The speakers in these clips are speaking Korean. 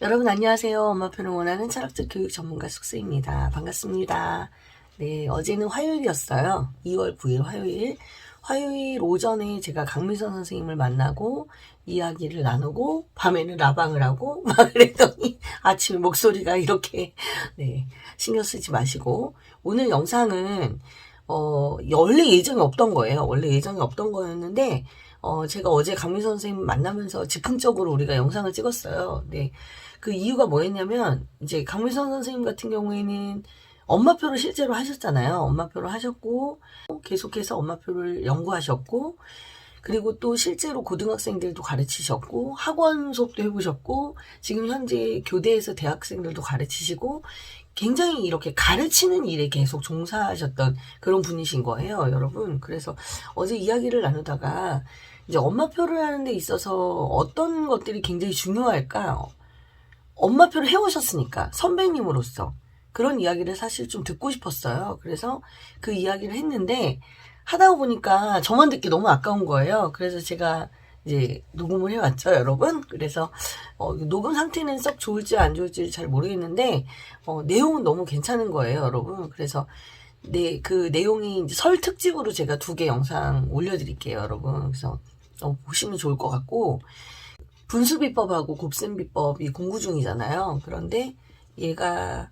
여러분 안녕하세요. 엄마표를 원하는 철학적 교육 전문가 숙수입니다. 반갑습니다. 네, 어제는 화요일이었어요. 2월 9일 화요일. 화요일 오전에 제가 강미선 선생님을 만나고 이야기를 나누고 밤에는 라방을 하고 막 그랬더니 아침에 목소리가 이렇게 네, 신경 쓰지 마시고 오늘 영상은 어, 원래 예정이 없던 거예요. 원래 예정이 없던 거였는데 어, 제가 어제 강미선 선생님 만나면서 즉흥적으로 우리가 영상을 찍었어요. 네. 그 이유가 뭐였냐면, 이제 강미선 선생님 같은 경우에는 엄마표를 실제로 하셨잖아요. 엄마표를 하셨고, 계속해서 엄마표를 연구하셨고, 그리고 또 실제로 고등학생들도 가르치셨고, 학원 수업도 해보셨고, 지금 현재 교대에서 대학생들도 가르치시고, 굉장히 이렇게 가르치는 일에 계속 종사하셨던 그런 분이신 거예요, 여러분. 그래서 어제 이야기를 나누다가, 이제 엄마표를 하는 데 있어서 어떤 것들이 굉장히 중요할까? 엄마표를 해오셨으니까, 선배님으로서. 그런 이야기를 사실 좀 듣고 싶었어요. 그래서 그 이야기를 했는데, 하다 보니까 저만 듣기 너무 아까운 거예요. 그래서 제가 이제 녹음을 해왔죠, 여러분. 그래서 어, 녹음 상태는 썩 좋을지 안 좋을지 잘 모르겠는데 어, 내용은 너무 괜찮은 거예요, 여러분. 그래서 네, 그 내용이 설 특집으로 제가 두 개 영상 올려드릴게요, 여러분. 그래서 어, 보시면 좋을 것 같고 분수 비법하고 곱셈 비법이 공부 중이잖아요. 그런데 얘가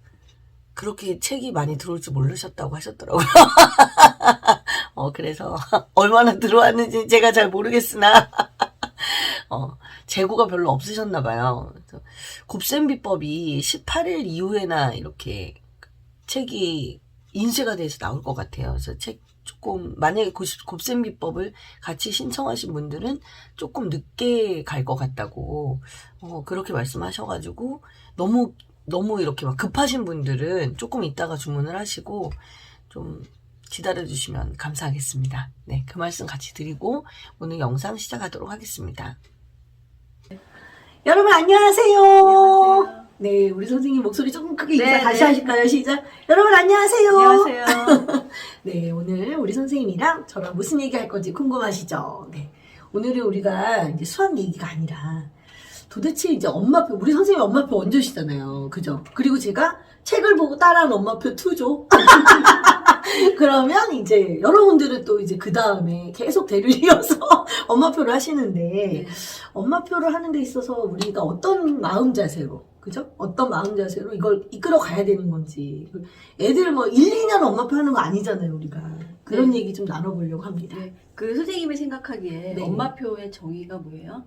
그렇게 책이 많이 들어올 줄 모르셨다고 하셨더라고요. 어, 그래서 얼마나 들어왔는지 제가 잘 모르겠으나 어, 재고가 별로 없으셨나 봐요. 그래서 곱셈 비법이 18일 이후에나 이렇게 책이 인쇄가 돼서 나올 것 같아요. 그래서 책 조금 만약에 곱- 곱셈 비법을 같이 신청하신 분들은 조금 늦게 갈 것 같다고 어, 그렇게 말씀하셔가지고 너무 너무 이렇게 막 급하신 분들은 조금 이따가 주문을 하시고 좀 기다려 주시면 감사하겠습니다. 네, 그 말씀 같이 드리고 오늘 영상 시작하도록 하겠습니다. 여러분 안녕하세요. 안녕하세요. 네, 우리 선생님 목소리 조금 크게 인사 네, 다시 네. 하실까요? 시작. 여러분 안녕하세요. 안녕하세요. 네, 오늘 우리 선생님이랑 저랑 무슨 얘기 할 건지 궁금하시죠? 네. 오늘은 우리가 이제 수학 얘기가 아니라 도대체 이제 엄마표, 우리 선생님 엄마표 원조시잖아요. 그죠? 그리고 제가 책을 보고 따라한 엄마표 2죠. 그러면 이제 여러분들은 또 이제 그 다음에 계속 대를 이어서 엄마표를 하시는데 네. 엄마표를 하는 데 있어서 우리가 어떤 마음 자세로 그죠? 어떤 마음 자세로 이걸 이끌어 가야 되는 건지 애들 뭐 1, 2년 엄마표 하는 거 아니잖아요 우리가 그런 네. 얘기 좀 나눠보려고 합니다 네. 그 선생님이 생각하기에 네. 엄마표의 정의가 뭐예요?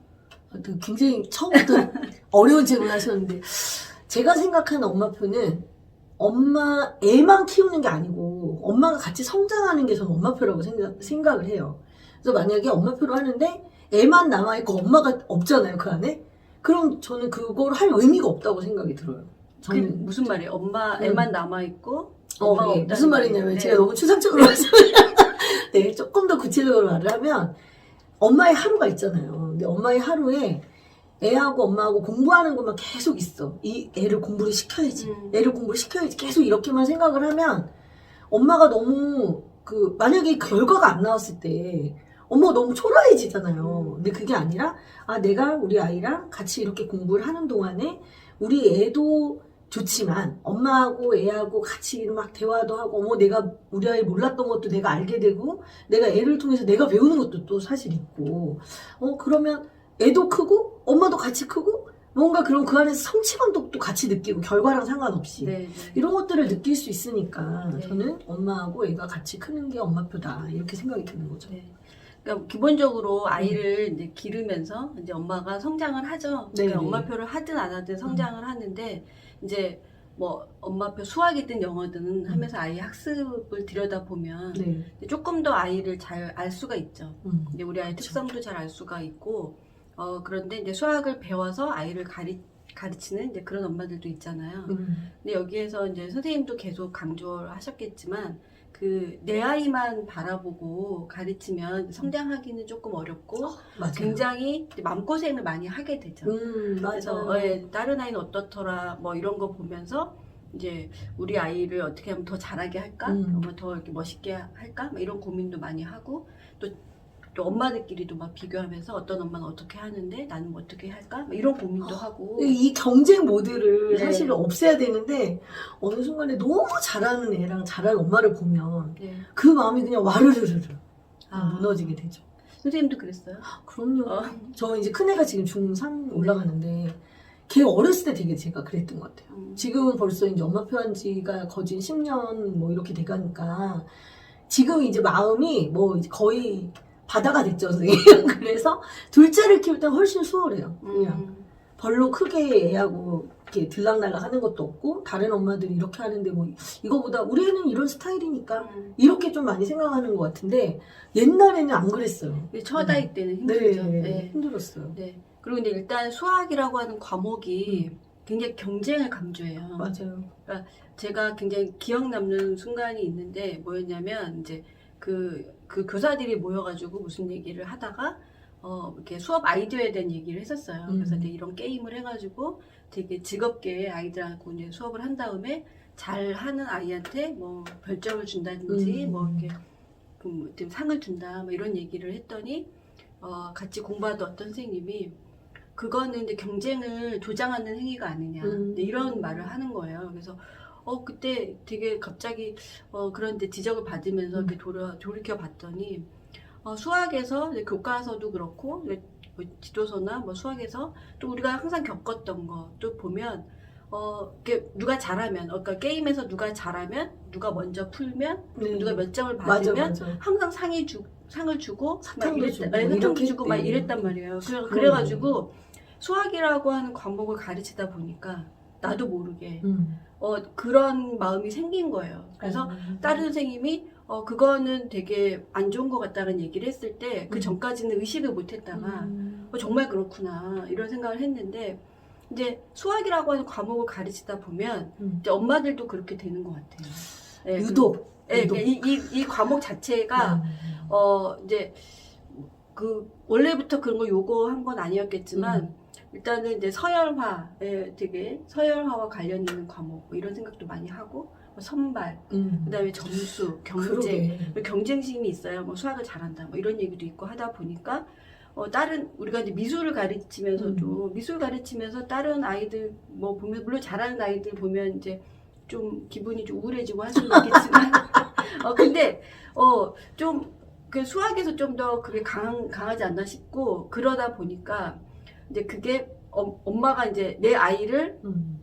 그 굉장히 처음부터 어려운 질문 하셨는데 제가 생각하는 엄마표는 엄마 애만 키우는 게 아니고 엄마가 같이 성장하는 게 저는 엄마표라고 생각, 생각을 해요 그래서 만약에 엄마표를 하는데 애만 남아있고 엄마가 없잖아요 그 안에 그럼 저는 그걸 할 의미가 없다고 생각이 들어요 그 저는 무슨 말이에요? 엄마 음. 애만 남아 있고 어, 엄마가 네. 무슨 말이냐면 말이에요. 제가 네. 너무 추상적으로 말씀을 네, 조금 더 구체적으로 말을 하면 엄마의 하루가 있잖아요. 근데 엄마의 하루에 애하고 엄마하고 공부하는 것만 계속 있어. 이 애를 공부를 시켜야지. 음. 애를 공부를 시켜야지. 계속 이렇게만 생각을 하면 엄마가 너무 그 만약에 결과가 안 나왔을 때 엄마가 너무 초라해지잖아요. 근데 그게 아니라 아 내가 우리 아이랑 같이 이렇게 공부를 하는 동안에 우리 애도 좋지만 엄마하고 애하고 같이 막 대화도 하고 어머 내가 우리 아이 몰랐던 것도 내가 알게 되고 내가 애를 통해서 내가 배우는 것도 또 사실 있고 어 그러면 애도 크고 엄마도 같이 크고 뭔가 그런 그 안에서 성취감도 또 같이 느끼고 결과랑 상관없이 네, 네. 이런 것들을 느낄 수 있으니까 네. 저는 엄마하고 애가 같이 크는 게 엄마표다 이렇게 생각이 드는 거죠. 네. 그러니까 기본적으로 아이를 이제 기르면서 이제 엄마가 성장을 하죠. 네, 그러니까 네. 엄마표를 하든 안 하든 성장을 하는데 이제 뭐 엄마표 수학이든 영어든 하면서 아이 학습을 들여다 보면 네. 조금 더 아이를 잘 알 수가 있죠. 음. 이제 우리 아이. 특성도 잘 알 수가 있고 어 그런데 이제 수학을 배워서 아이를 가리 가르치는 이제 그런 엄마들도 있잖아요. 음. 근데 여기에서 이제 선생님도 계속 강조를 하셨겠지만 그 내 아이만 바라보고 가르치면 성장하기는 조금 어렵고 맞아요. 굉장히 마음고생을 많이 하게 되죠. 음, 그래서 맞아요. 어, 예, 다른 아이는 어떻더라 뭐 이런 거 보면서 이제 우리 아이를 어떻게 하면 더 잘하게 할까, 음. 뭐더 이렇게 멋있게 할까, 뭐 이런 고민도 많이 하고 또 또 엄마들끼리도 막 비교하면서 어떤 엄마는 어떻게 하는데 나는 뭐 어떻게 할까? 막 이런 고민도 하고. 이 경쟁 모드를 네. 사실 없애야 되는데 어느 순간에 너무 잘하는 애랑 잘하는 엄마를 보면 네. 그 마음이 그냥 와르르르 아. 무너지게 되죠. 선생님도 그랬어요? 그럼요. 어. 저 이제 큰애가 지금 중3 올라가는데 걔 어렸을 때 되게 제가 그랬던 것 같아요. 음. 지금은 벌써 이제 엄마 표한 지가 거진 10년 뭐 이렇게 돼가니까 지금 이제 마음이 뭐 이제 거의 바다가 됐죠, 선생님. 그래서 둘째를 키울 땐 훨씬 수월해요. 그냥 음. 별로 크게 애하고 이렇게 들락날락 하는 것도 없고 다른 엄마들이 이렇게 하는데 뭐 이거보다 우리 애는 이런 스타일이니까 음. 이렇게 좀 많이 생각하는 것 같은데 옛날에는 안 그랬어요. 첫 아이 때는 네, 힘들죠. 네. 힘들었어요. 네. 그리고 근데 일단 수학이라고 하는 과목이 음. 굉장히 경쟁을 강조해요. 맞아요. 제가 굉장히 기억 남는 순간이 있는데 뭐였냐면 이제 그, 그 교사들이 모여가지고 무슨 얘기를 하다가 어, 이렇게 수업 아이디어에 대한 얘기를 했었어요. 그래서 음. 이제 이런 게임을 해가지고 되게 즐겁게 아이들하고 이제 수업을 한 다음에 잘 하는 아이한테 뭐 별점을 준다든지 음. 뭐 이렇게 그좀 상을 준다 뭐 이런 얘기를 했더니 어, 같이 공부하던 어떤 선생님이 그거는 이제 경쟁을 조장하는 행위가 아니냐 음. 이런 말을 하는 거예요. 그래서 어 그때 되게 갑자기 어 그런데 지적을 받으면서 음. 이렇게 돌아 돌이켜 봤더니 어, 수학에서 이제 교과서도 그렇고 이제 뭐 지도서나 뭐 수학에서 또 우리가 항상 겪었던 거또 보면 어 이렇게 누가 잘하면 어, 그러니까 게임에서 누가 잘하면 누가 먼저 풀면 네. 누가 몇 점을 맞아, 받으면 맞아. 항상 상이 주 상을 주고 막 사탕도 이랬, 주고 네, 사탕도 이렇게 주고 막 했대. 이랬단 말이에요. 그래. 그래가지고 수학이라고 하는 과목을 가르치다 보니까 나도 모르게 음. 어 그런 마음이 생긴 거예요. 그래서 어. 다른 선생님이 어 그거는 되게 안 좋은 것 같다는 얘기를 했을 때그 음. 전까지는 의식을 못 했다가 음. 어, 정말 그렇구나 이런 생각을 했는데 이제 수학이라고 하는 과목을 가르치다 보면 음. 이제 엄마들도 그렇게 되는 것 같아요. 예, 유독. 그, 예, 유독. 이, 이, 이 과목 자체가 음. 어 이제 그 원래부터 그런 걸 요구한 건 아니었겠지만 음. 일단은 이제 서열화에 되게 서열화와 관련 있는 과목 뭐 이런 생각도 많이 하고 뭐 선발 음. 그다음에 점수 경쟁 그러게. 경쟁심이 있어요. 뭐 수학을 잘한다. 뭐 이런 얘기도 있고 하다 보니까 어 다른 우리가 이제 미술을 가르치면서도 음. 미술 가르치면서 다른 아이들 뭐 보면 물론 잘하는 아이들 보면 이제 좀 기분이 좀 우울해지고 할 수는 있겠지만 어 근데 어좀 그 수학에서 좀 더 그게 강 강하지 않나 싶고 그러다 보니까 이제 그게 어, 엄마가 이제 내 아이를 음.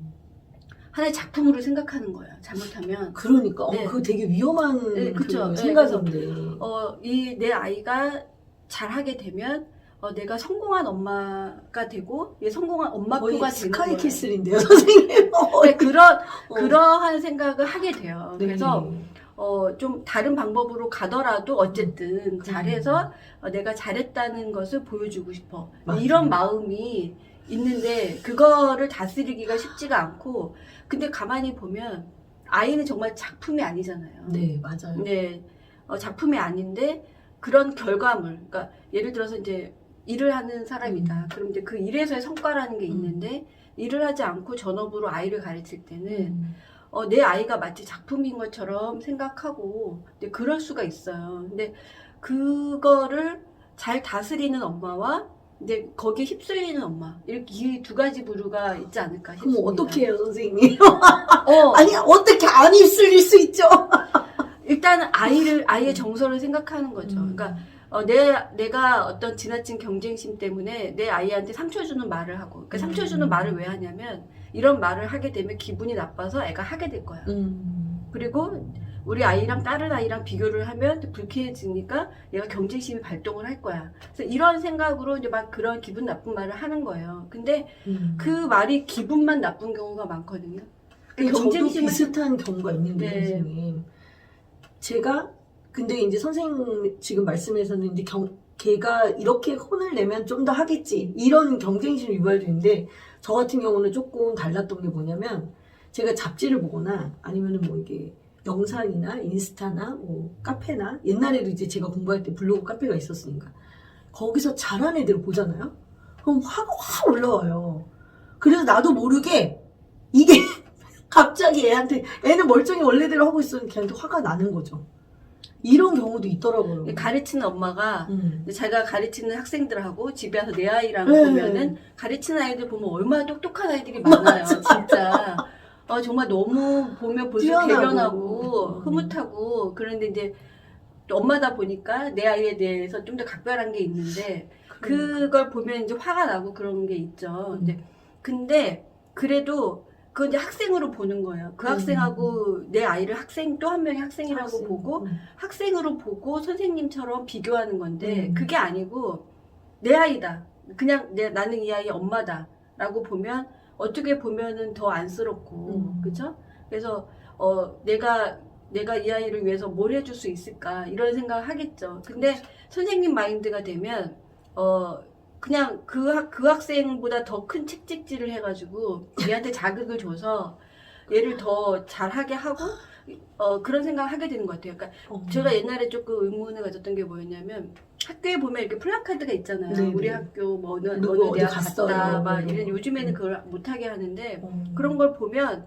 하나의 작품으로 생각하는 거예요. 잘못하면 그러니까 네. 어, 그거 되게 위험한 네, 그쵸. 그 네, 생각인데. 어, 이 내 아이가 잘하게 되면 어, 내가 성공한 엄마가 되고 얘 성공한 엄마표가 되는 거예요. 스카이캐슬인데요, 선생님. 어, 네, 그런 어. 그러한 생각을 하게 돼요. 네. 그래서 어, 좀 다른 방법으로 가더라도 어쨌든 잘해서 어, 내가 잘했다는 것을 보여주고 싶어. 맞아요. 이런 마음이 있는데 그거를 다스리기가 쉽지가 않고 근데 가만히 보면 아이는 정말 작품이 아니잖아요. 네, 맞아요. 네, 어, 작품이 아닌데 그런 결과물, 그러니까 예를 들어서 이제 일을 하는 사람이다. 음. 그럼 이제 그 일에서의 성과라는 게 있는데 일을 하지 않고 전업으로 아이를 가르칠 때는 음. 어, 내 아이가 마치 작품인 것처럼 생각하고 근데 그럴 수가 있어요. 근데 그거를 잘 다스리는 엄마와 이제 거기에 휩쓸리는 엄마 이렇게 이 두 가지 부류가 있지 않을까 그럼 싶습니다. 어떻게 해요, 선생님? 어, 아니, 어떻게 안 입술릴 수 있죠? 일단 아이를 아이의 정서를 생각하는 거죠. 음. 그러니까 어, 내 내가 어떤 지나친 경쟁심 때문에 내 아이한테 상처 주는 말을 하고 그러니까 상처 주는 음. 말을 왜 하냐면 이런 말을 하게 되면 기분이 나빠서 애가 하게 될 거야. 음. 그리고 우리 아이랑 다른 아이랑 비교를 하면 또 불쾌해지니까 얘가 경쟁심이 발동을 할 거야. 그래서 이런 생각으로 이제 막 그런 기분 나쁜 말을 하는 거예요. 근데 음. 그 말이 기분만 나쁜 경우가 많거든요. 근데 저도 경쟁심을 비슷한 경우가 있는데 네. 선생님 제가 근데 이제 선생님 지금 말씀에서는 이제 경 걔가 이렇게 혼을 내면 좀 더 하겠지. 이런 경쟁심 유발되는데 저 같은 경우는 조금 달랐던 게 뭐냐면 제가 잡지를 보거나 아니면은 뭐 이게 영상이나 인스타나 뭐 카페나 옛날에도 이제 제가 공부할 때 블로그 카페가 있었으니까 거기서 잘하는 애들 보잖아요? 그럼 화가 확 올라와요. 그래서 나도 모르게 이게 갑자기 애한테 애는 멀쩡히 원래대로 하고 있었는데 걔한테 화가 나는 거죠. 이런 경우도 있더라고요. 가르치는 엄마가 음. 자기가 가르치는 학생들하고 집에 와서 내 아이랑 네. 보면은 가르치는 아이들 보면 얼마나 똑똑한 아이들이 많아요. 진짜. 어, 정말 너무 보면 볼수록. 대견하고 음. 흐뭇하고 그런데 이제 또 엄마다 보니까 내 아이에 대해서 좀 더 각별한 게 있는데 그걸 보면 이제 화가 나고 그런 게 있죠. 음. 근데 근데 그래도 그건 이제 학생으로 보는 거예요. 그 음. 학생하고 내 아이를 학생 또 한 명의 학생이라고 학생. 보고 음. 학생으로 보고 선생님처럼 비교하는 건데 음. 그게 아니고 내 아이다. 그냥 내, 나는 이 아이의 엄마다라고 보면 어떻게 보면은 더 안쓰럽고 음. 그렇죠? 그래서 어 내가 내가 이 아이를 위해서 뭘 해줄 수 있을까 이런 생각을 하겠죠. 근데 그렇죠. 선생님 마인드가 되면 어 그냥 그, 학, 그 학생보다 더 큰 책찍질을 해가지고 얘한테 자극을 줘서 얘를 더 잘하게 하고 어 그런 생각을 하게 되는 것 같아요. 그러니까 어. 제가 옛날에 조금 의문을 가졌던 게 뭐였냐면 학교에 보면 이렇게 플래카드가 있잖아요. 네네. 우리 학교 뭐 어느 어느 대학. 갔다 막 네. 이런 요즘에는 그걸 못하게 하는데 어. 그런 걸 보면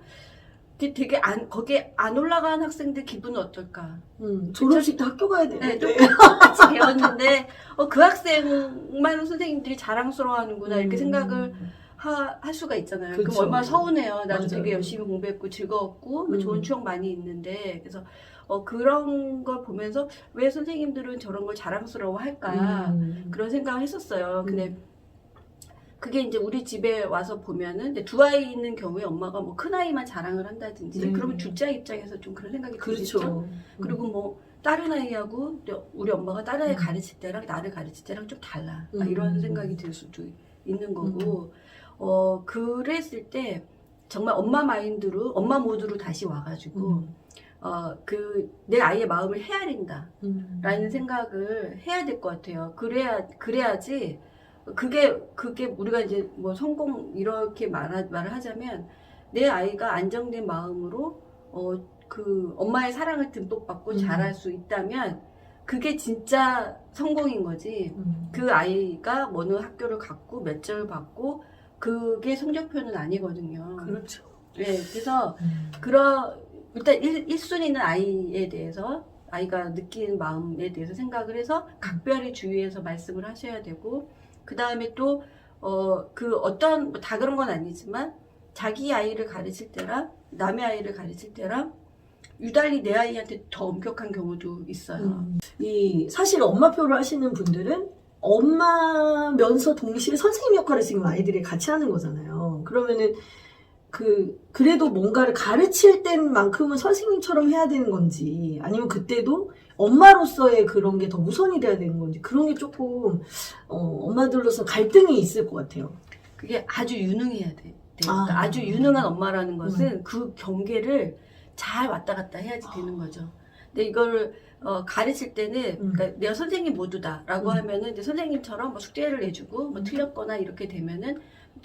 되게- 되게 안 거기에 안 올라가는 학생들 기분은 어떨까? 음, 졸업식 때 학교 가야 네, 되는데. 똑같이 배웠는데 어, 그 학생만 선생님들이 자랑스러워하는구나 이렇게 음. 생각을 하, 할 수가 있잖아요. 그쵸. 그럼 얼마나 서운해요. 나도 맞아요. 되게 열심히 공부했고 즐거웠고 뭐 음. 좋은 추억 많이 있는데 그래서 어, 그런 걸 보면서 왜 선생님들은 저런 걸 자랑스러워할까 음. 그런 생각을 했었어요. 근데 음. 그게 이제 우리 집에 와서 보면은 두 아이 있는 경우에 엄마가 뭐 큰 아이만 자랑을 한다든지 네. 그러면 둘째 입장에서 좀 그런 생각이. 그렇죠. 그리고 뭐 다른 아이하고 우리 엄마가 다른 아이 음. 가르칠 때랑 나를 가르칠 때랑 좀 달라 아, 음. 이런 생각이 들 수도 있는 거고 어 그랬을 때 정말 엄마 마인드로 엄마 모드로 다시 와가지고 음. 어그 내 아이의 마음을 헤아린다라는 음. 생각을 해야 될 것 같아요. 그래야 그래야지 그게 그게 우리가 이제 뭐 성공 이렇게 말하, 말을 하자면 내 아이가 안정된 마음으로 어 그 엄마의 사랑을 듬뿍 받고 음. 자랄 수 있다면 그게 진짜 성공인 거지. 음. 그 아이가 어느 학교를 갔고 몇 점을 받고 그게 성적표는 아니거든요. 그렇죠. 네, 그래서 음. 그런 일단 1, 1순위는 아이에 대해서 아이가 느끼는 마음에 대해서 생각을 해서 각별히 주의해서 말씀을 하셔야 되고 그 다음에 또 어 그 어떤 뭐 다 그런 건 아니지만 자기 아이를 가르칠 때랑 남의 아이를 가르칠 때랑 유달리 내 아이한테 더 엄격한 경우도 있어요. 음. 이 사실 엄마표를 하시는 분들은 엄마면서 동시에 선생님 역할을 지금 아이들이 같이 하는 거잖아요. 그러면은 그 그래도 뭔가를 가르칠 때만큼은 선생님처럼 해야 되는 건지 아니면 그때도 엄마로서의 그런 게 더 우선이 돼야 되는 건지 그런 게 조금 어, 엄마들로서 갈등이 있을 것 같아요. 그게 아주 유능해야 돼. 돼. 아. 그러니까 아주 유능한 엄마라는 것은 그 경계를 잘 왔다 갔다 해야지 되는 거죠. 근데 이거를 어, 가르칠 때는 음. 그러니까 내가 선생님 모두다라고 음. 하면은 이제 선생님처럼 뭐 숙제를 내주고 뭐 음. 틀렸거나 이렇게 되면은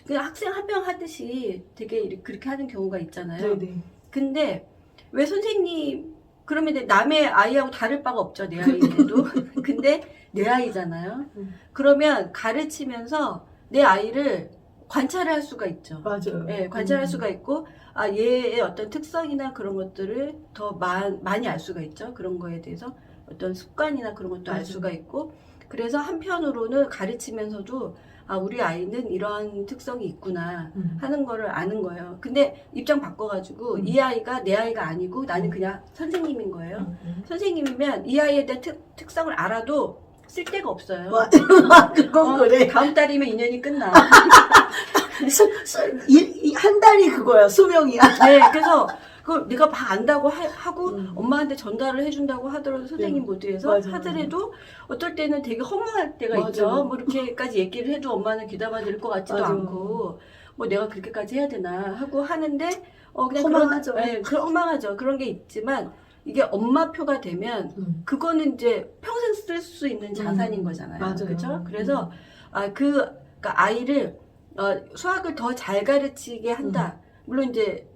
그냥 학생 한 명 하듯이 되게 이렇게 그렇게 하는 경우가 있잖아요. 네네. 근데 왜 선생님 그러면 이제 남의 아이하고 다를 바가 없죠 내 아이인데도 근데 내 아이잖아요 음. 그러면 가르치면서 내 아이를 관찰을 할 수가 있죠 맞아요. 예, 관찰할 음. 수가 있고 아 얘의 어떤 특성이나 그런 것들을 더 마, 많이 알 수가 있죠 그런 거에 대해서 어떤 습관이나 그런 것도 알 맞아요. 수가 있고 그래서 한편으로는 가르치면서도 아 우리 아이는 이런 특성이 있구나 음. 하는 거를 아는 거예요. 근데 입장 바꿔가지고 음. 이 아이가 내 아이가 아니고 나는 그냥 선생님인 거예요. 음, 음. 선생님이면 이 아이에 대한 특, 특성을 알아도 쓸데가 없어요. 와, 그건 어, 그래. 다음 달이면 인연이 끝나. 수, 수, 일- 이- 한 달이 그거야, 수명이야. 네, 그래서 그걸 내가 막 안다고 하, 고 음. 엄마한테 전달을 해준다고 하더라도 선생님 네. 모두에서 맞아요. 하더라도 어떨 때는 되게 허무할 때가 맞아요. 있죠. 뭐 이렇게까지 얘기를 해도 엄마는 귀담아 들을 것 같지도 맞아요. 않고 뭐 내가 그렇게까지 해야 되나 하고 하는데 어 그냥 허망하죠. 그런 네, 그 허망하죠. 그런 게 있지만 이게 엄마표가 되면 음. 그거는 이제 평생 쓸 수 있는 자산인 음, 거잖아요. 맞아요. 그렇죠? 그래서 아, 그 그러니까 아이를 어, 수학을 더 잘 가르치게 한다. 음. 물론 이제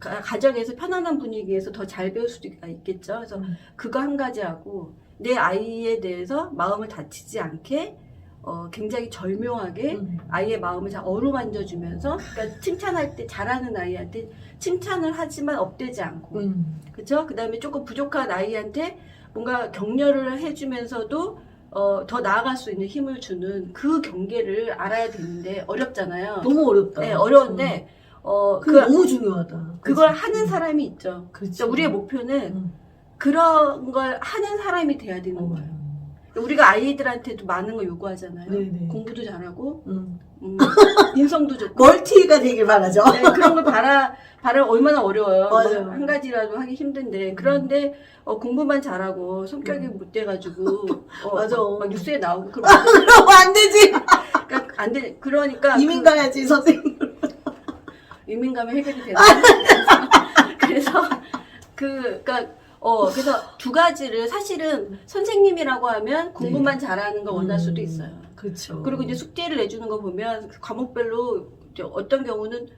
가, 가정에서 편안한 분위기에서 더 잘 배울 수도 있겠죠. 그래서 음. 그거 한 가지 하고 내 아이에 대해서 마음을 다치지 않게 어, 굉장히 절묘하게 음. 아이의 마음을 잘 어루만져 주면서 그러니까 칭찬할 때 잘하는 아이한테 칭찬을 하지만 업되지 않고 음. 그렇죠? 그다음에 조금 부족한 아이한테 뭔가 격려를 해주면서도 어, 더 나아갈 수 있는 힘을 주는 그 경계를 알아야 되는데 어렵잖아요. 너무 어렵다. 네, 어려운데 어, 그 그, 너무 중요하다. 그걸 그치? 하는 사람이 있죠. 그러니까 우리의 목표는 음. 그런 걸 하는 사람이 돼야 되는 어. 거예요. 우리가 아이들한테도 많은 걸 요구하잖아요. 네네. 공부도 잘하고, 음. 음, 인성도 좋고. 멀티가 되길 바라죠. 네, 그런 걸 바라, 바라 얼마나 어려워요. 맞아요. 뭐한 가지라도 하기 힘든데. 그런데, 어, 공부만 잘하고 성격이 음. 못 돼가지고, 어, 맞아. 막, 막 뉴스에 나오고, 그럼 그럼 안 되지. 그러니까 안 돼. 그러니까. 이민 그- 가야지 선생님. 가면 해결이 되는 그래서 그 그러니까 어 그래서 두 가지를 사실은 선생님이라고 하면 공부만 잘하는 걸 원할 수도 음, 있어요. 그렇죠. 그리고 이제 숙제를 내주는 거 보면 그 과목별로 이제 어떤 경우는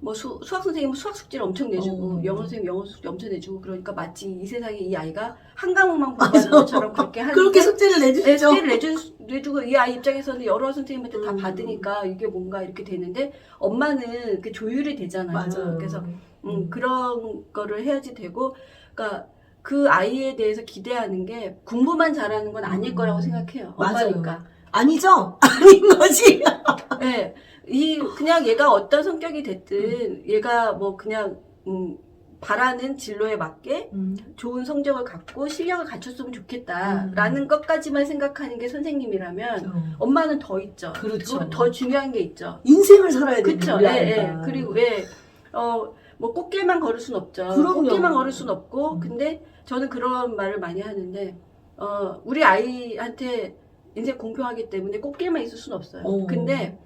뭐 수, 수학 선생님은 수학 숙제를 엄청 내주고 어. 영어 선생님 영어 숙제 엄청 내주고 그러니까 마치 이 세상에 이 아이가 한 과목만 공부하는 것처럼 그렇게 하는데 그렇게 숙제를 네, 내주시죠. 숙제를 내주, 내주고 이 아이 입장에서는 여러 선생님한테 다 음. 받으니까 이게 뭔가 이렇게 되는데 엄마는 그 조율이 되잖아요. 맞아요. 그래서 음, 그런 거를 해야지 되고, 그러니까 그 아이에 대해서 기대하는 게 공부만 잘하는 건 아닐 음. 거라고 생각해요. 맞아요. 엄마니까. 아니죠? 아닌 거지. 네, 이 그냥 얘가 어떤 성격이 됐든 얘가 뭐 그냥 음, 바라는 진로에 맞게 음. 좋은 성적을 갖고 실력을 갖췄으면 좋겠다라는 것까지만 생각하는 게 선생님이라면 엄마는 더 있죠. 그렇죠. 더, 더 중요한 게 있죠. 인생을 살아야 되는 그쵸. 우리 예. 예. 그리고 왜, 어, 뭐 꽃길만 걸을 순 없죠. 그럼요. 꽃길만 걸을 순 없고, 음. 근데 저는 그런 말을 많이 하는데, 어, 우리 아이한테 인생 공평하기 때문에 꽃길만 있을 순 없어요. 어. 근데,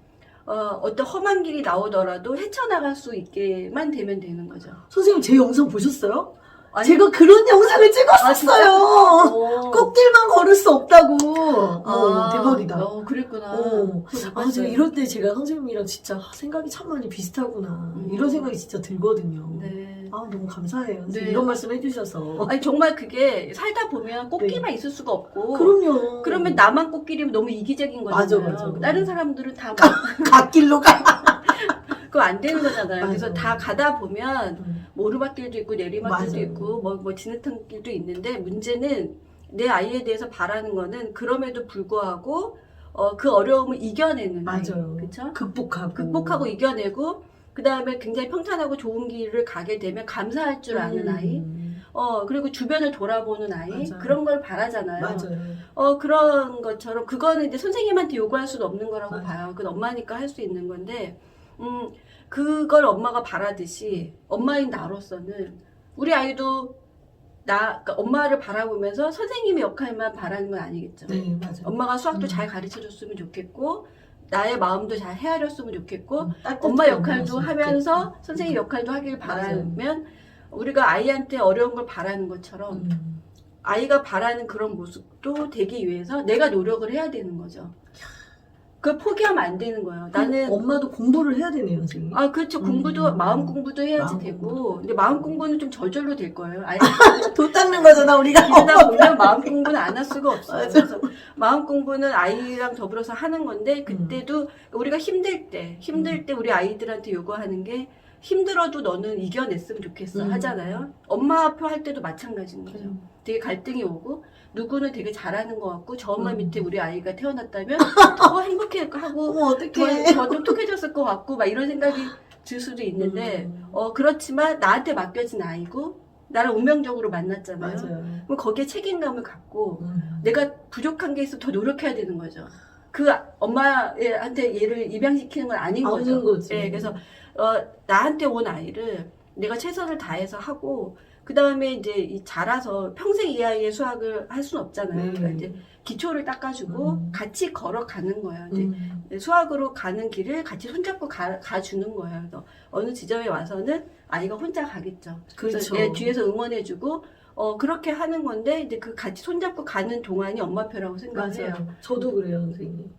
어, 어떤 험한 길이 나오더라도 헤쳐나갈 수 있게만 되면 되는 거죠. 선생님 제 영상 보셨어요? 아니, 제가 그런 영상을 찍었었어요. 어. 꽃길만 걸을 수 없다고. 어, 아, 대박이다. 어, 그랬구나. 어. 아, 제가. 이럴 때 제가 선생님이랑 진짜 생각이 참 많이 비슷하구나. 음. 이런 생각이 진짜 들거든요. 네. 아, 너무 감사해요. 네. 이런 말씀 해주셔서. 아니, 정말 그게 살다 보면 꽃길만 있을 수가 없고, 네. 그럼요. 그러면 나만 꽃길이면 너무 이기적인 거잖아요. 맞아, 맞아. 다른 사람들은 다 갓길로 가. 그거 안 되는 거잖아요. 그래서 맞아. 다 가다 보면 음. 뭐 오르막길도 있고 내리막길도. 있고 뭐, 뭐 진흙탕 길도 있는데 문제는 내 아이에 대해서 바라는 거는 그럼에도 불구하고 어, 그 어려움을 이겨내는 맞아요. 그렇죠? 극복하고. 극복하고 이겨내고 그 다음에 굉장히 평탄하고 좋은 길을 가게 되면 감사할 줄 아는 음. 아이, 어 그리고 주변을 돌아보는 아이 맞아요. 그런 걸 바라잖아요. 맞아요. 어 그런 것처럼 그거는 이제 선생님한테 요구할 수는 없는 거라고 맞아요. 봐요. 그건 엄마니까 할 수 있는 건데, 음 그걸 엄마가 바라듯이 엄마인 나로서는 우리 아이도 나 그러니까 엄마를 바라보면서 선생님의 역할만 바라는 건 아니겠죠. 네, 맞아요. 엄마가 수학도 음. 잘 가르쳐 줬으면 좋겠고 나의 마음도 잘 헤아렸으면 좋겠고 음, 엄마 역할도 하면서 좋겠고. 선생님 역할도 하길 맞아요. 바라면 우리가 아이한테 어려운 걸 바라는 것처럼 음. 아이가 바라는 그런 모습도 되기 위해서 내가 노력을 해야 되는 거죠. 그걸 포기하면 안 되는 거예요. 나는 엄마도 공부를 해야 되네요, 선생님. 아 그렇죠 공부도 음. 마음 공부도 해야지 마음 되고 근데 마음 공부는 좀 저절로 될 거예요. 아이 돈 닦는 거잖아, 우리가. 길다 보면 마음 공부는 안 할 수가 없어요. 맞아. 그래서 마음 공부는 아이랑 더불어서 하는 건데 그때도 우리가 힘들 때 힘들 때 우리 아이들한테 요구하는 게 힘들어도 너는 이겨냈으면 좋겠어 음. 하잖아요. 엄마표 할 때도 마찬가지인 거죠. 음. 되게 갈등이 오고 누구는 되게 잘하는 것 같고 저 엄마 음. 밑에 우리 아이가 태어났다면 더 행복해하고 어머, 더, 어떡해. 더 똑똑해졌을 것 같고 막 이런 생각이 들 수도 있는데 음. 어 그렇지만 나한테 맡겨진 아이고 나를 운명적으로 만났잖아요. 맞아요. 그럼 거기에 책임감을 갖고 음. 내가 부족한 게 있어 더 노력해야 되는 거죠. 그 엄마한테 얘를 입양시키는 건 아닌 거죠. 아닌 거지. 예, 그래서 어, 나한테 온 아이를 내가 최선을 다해서 하고 그 다음에 이제 이 자라서 평생 이 아이의 수학을 할 수는 없잖아요. 네. 그러니까 이제 기초를 닦아주고 음. 같이 걸어가는 거예요. 이제 음. 수학으로 가는 길을 같이 손잡고 가, 가주는 거예요. 그래서 어느 지점에 와서는 아이가 혼자 가겠죠. 그래서 그렇죠. 얘 뒤에서 응원해주고 어 그렇게 하는 건데 이제 그 같이 손잡고 가는 동안이 엄마표라고 생각해요. 맞아요. 저도 그래요, 선생님.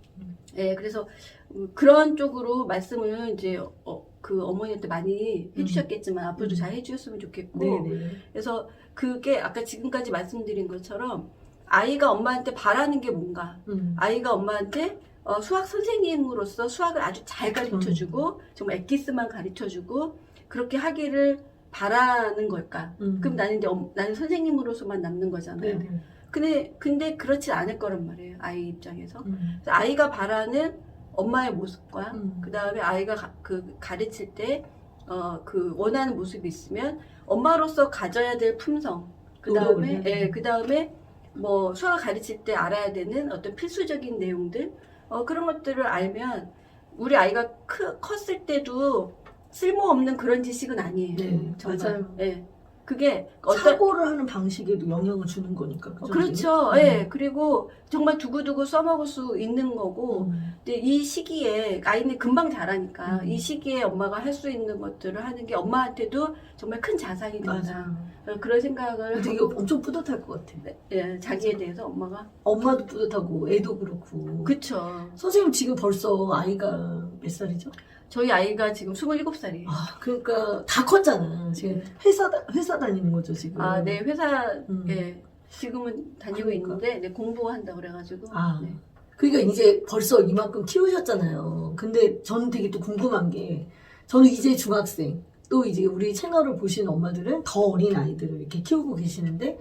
예, 그래서 음, 그런 쪽으로 말씀을 이제 어, 그 어머니한테 많이 해주셨겠지만 앞으로도 음. 잘 해주셨으면 좋겠고 네네. 그래서 그게 아까 지금까지 말씀드린 것처럼 아이가 엄마한테 바라는 게 뭔가 음. 아이가 엄마한테 어, 수학 선생님으로서 수학을 아주 잘 가르쳐주고 정말 엑기스만 가르쳐주고 그렇게 하기를 바라는 걸까? 음. 그럼 나는 이제 엄- 나는 선생님으로서만 남는 거잖아요. 네네. 근데 근데 그렇지 않을 거란 말이에요. 아이 입장에서. 음. 그래서 아이가 바라는 엄마의 모습과 음. 그 다음에 아이가 가, 그 가르칠 때 어 그 원하는 모습이 있으면 엄마로서 가져야 될 품성 그 다음에 예. 그 다음에 뭐 수학 가르칠 때 알아야 되는 어떤 필수적인 내용들 어 그런 것들을 알면 우리 아이가 크, 컸을 때도 쓸모없는 그런 지식은 아니에요. 네, 정말. 맞아요. 예. 그게 어떤 사고를 하는 방식에도 영향을 주는 거니까. 어, 그죠? 그렇죠. 음. 예. 그리고 정말 두고두고 써먹을 수 있는 거고 음. 근데 이 시기에 아이는 금방 자라니까 음. 이 시기에 엄마가 할 수 있는 것들을 하는 게 엄마한테도 정말 큰 자산이 된다. 맞아. 어, 그런 생각을 되게 하고, 엄청 뿌듯할 것 같아. 예, 자기에 대해서 엄마가 엄마도 뿌듯하고 애도 그렇고. 그쵸. 선생님 지금 벌써 아이가 몇 살이죠? 저희 아이가 지금 27살이에요. 아, 그러니까 다 컸잖아. 지금 네. 회사 다- 회사 다니는 거죠 지금. 아, 네, 회사, 음. 예, 지금은 다니고 그러니까. 있는데, 네, 공부한다고 그래가지고. 아. 네. 그러니까 이제 벌써 이만큼 키우셨잖아요. 근데 저는 되게 또 궁금한 게 저는 이제 중학생 또 이제 우리 채널을 보시는 엄마들은 더 어린 아이들을 이렇게 키우고 계시는데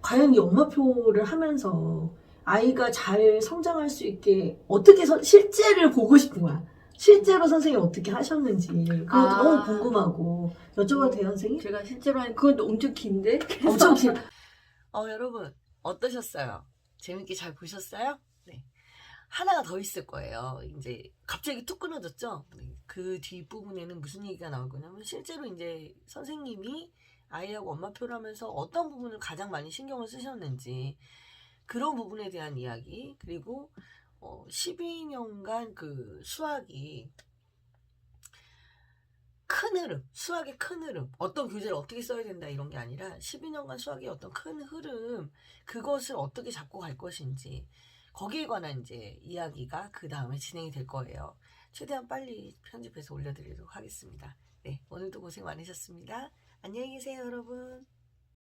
과연 이 엄마표를 하면서 아이가 잘 성장할 수 있게 어떻게 서- 실제를 보고 싶은 거야. 실제로 선생님 어떻게 하셨는지 그것도 아. 너무 궁금하고 여쭤봐도 돼요 선생님? 제가 실제로 한, 그건 엄청 긴데? 엄청 길. 어 여러분 어떠셨어요? 재밌게 잘 보셨어요? 네. 하나가 더 있을 거예요. 이제 갑자기 툭 끊어졌죠. 네. 그 뒷부분에는 무슨 얘기가 나올 거냐면 실제로 이제 선생님이 아이하고 엄마표를 하면서 어떤 부분을 가장 많이 신경을 쓰셨는지 그런 부분에 대한 이야기 그리고 어, 12년간 그 수학이 큰 흐름, 수학의 큰 흐름, 어떤 교재를 어떻게 써야 된다 이런 게 아니라 12년간 수학의 어떤 큰 흐름, 그것을 어떻게 잡고 갈 것인지 거기에 관한 이제 이야기가 그 다음에 진행이 될 거예요. 최대한 빨리 편집해서 올려드리도록 하겠습니다. 네, 오늘도 고생 많으셨습니다. 안녕히 계세요, 여러분.